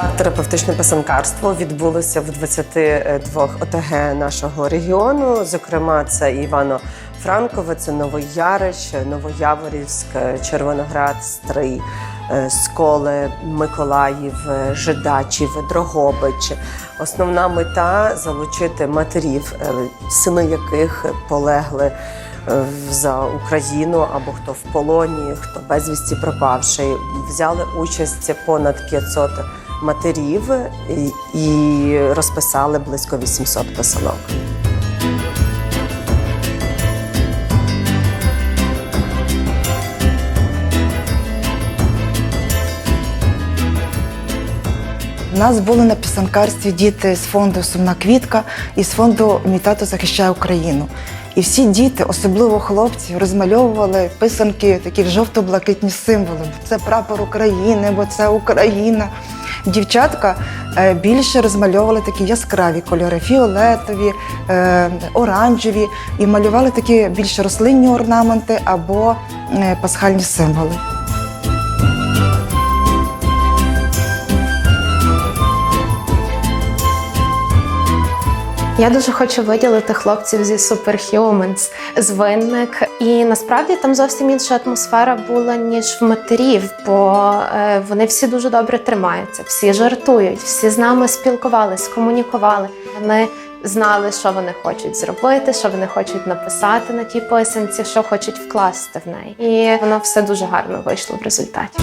Терапевтичне писанкарство відбулося в 22 ОТГ нашого регіону. Зокрема, це Івано-Франкове, це Новоярич, Новояворівськ, Червоноград, Стрий, е, Сколе, Миколаїв, е, Жидачів, Дрогобич. Основна мета залучити матерів, е, сини яких полегли за Україну або хто в полоні, хто безвісті пропавший. Взяли участь понад 500 матерів і- розписали близько 800 писанок. У нас були на писанкарстві діти з фонду Сумна квітка і з фонду Мій тато захищає Україну. І всі діти, особливо хлопці, розмальовували писанки, такі жовто-блакитні символи. Це прапор України, бо це Україна. Дівчатка е, більше розмальовували такі яскраві кольори, фіолетові, е, оранжеві, і малювали такі більш рослинні орнаменти або е, пасхальні символи. Я дуже хочу виділити хлопців зі Superhumans, з винник. І насправді там зовсім інша атмосфера була, ніж в матерів, бо е, вони всі дуже добре тримаються, всі жартують, всі з нами спілкувались, комунікували. Вони знали, що вони хочуть зробити, що вони хочуть написати на тій писанці, що хочуть вкласти в неї. І воно все дуже гарно вийшло в результаті.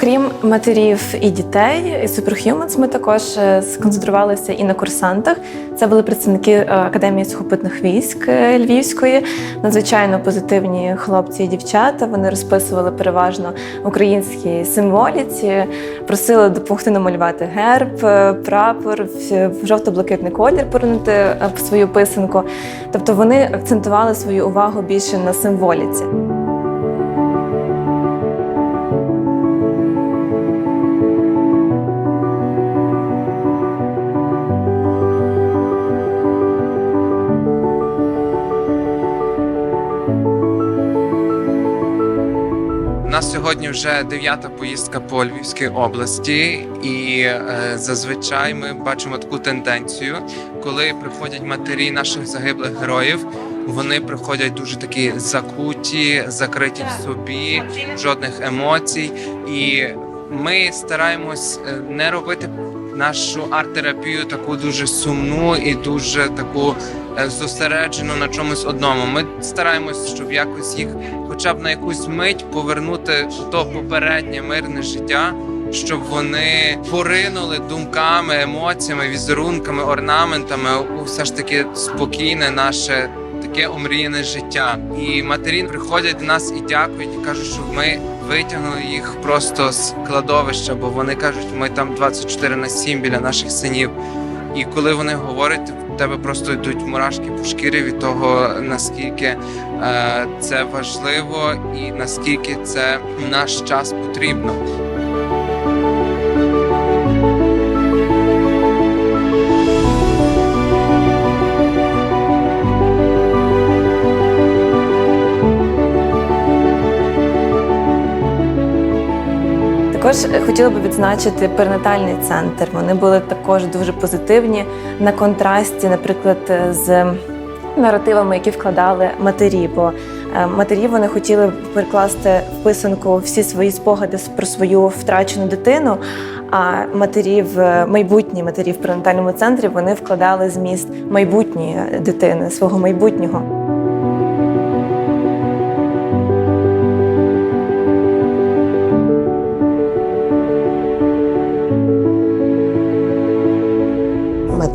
Окрім матерів і дітей, і Superhumans, ми також е, сконцентрувалися і на курсантах. Це були представники е, Академії сухопутних військ е, Львівської, надзвичайно позитивні хлопці і дівчата. Вони розписували переважно українські символіці, просили допомогти намалювати герб, прапор, жовто-блакитний колір поринути в свою писанку. Тобто вони акцентували свою увагу більше на символіці. Нас сьогодні вже дев'ята поїздка по Львівській області, і е, зазвичай ми бачимо таку тенденцію, коли приходять матері наших загиблих героїв. Вони приходять дуже такі закуті, закриті в собі, жодних емоцій. І ми стараємось е, не робити нашу арт-терапію таку дуже сумну і дуже таку е, зосереджену на чомусь одному. Ми стараємось, щоб якось їх хоча б на якусь мить повернути то попереднє мирне життя, щоб вони поринули думками, емоціями, візерунками, орнаментами у все ж таки спокійне наше таке омріяне життя. І матері приходять до нас і дякують, і кажуть, що ми витягнули їх просто з кладовища, бо вони кажуть, ми там 24 на 7 біля наших синів. І коли вони говорять, тебе просто йдуть мурашки по шкірі від того, наскільки е, це важливо і наскільки це наш час потрібно. Також хотіла би відзначити перинатальний центр. Вони були також дуже позитивні на контрасті, наприклад, з наративами, які вкладали матері. Бо е, матері вони хотіли перекласти в писанку всі свої спогади про свою втрачену дитину. А матері в майбутні матері в перинатальному центрі вони вкладали зміст майбутньої дитини, свого майбутнього.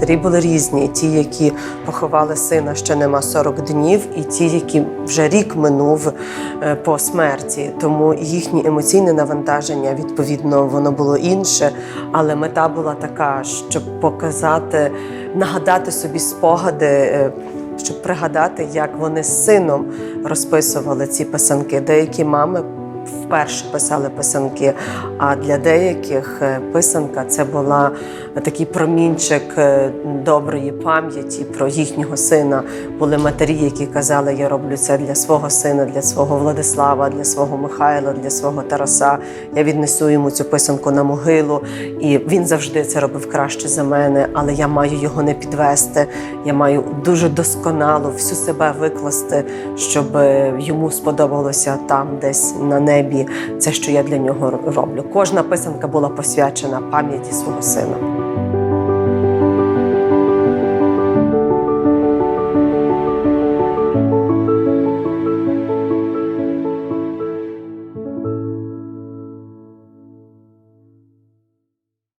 Матері були різні: ті, які поховали сина ще нема 40 днів, і ті, які вже рік минув е, по смерті. Тому їхнє емоційне навантаження відповідно воно було інше. Але мета була така, щоб показати, нагадати собі спогади. е, щоб пригадати, як вони з сином розписували ці писанки. Деякі мами вперше писали писанки, а для деяких е, писанка це була такий промінчик е, доброї пам'яті про їхнього сина. Були матері, які казали, я роблю це для свого сина, для свого Владислава, для свого Михайла, для свого Тараса. Я віднесу йому цю писанку на могилу, і він завжди це робив краще за мене, але я маю його не підвести. Я маю дуже досконало всю себе викласти, щоб е, йому сподобалося там, десь на небі, це, що я для нього роблю. Кожна писанка була посвячена пам'яті свого сина.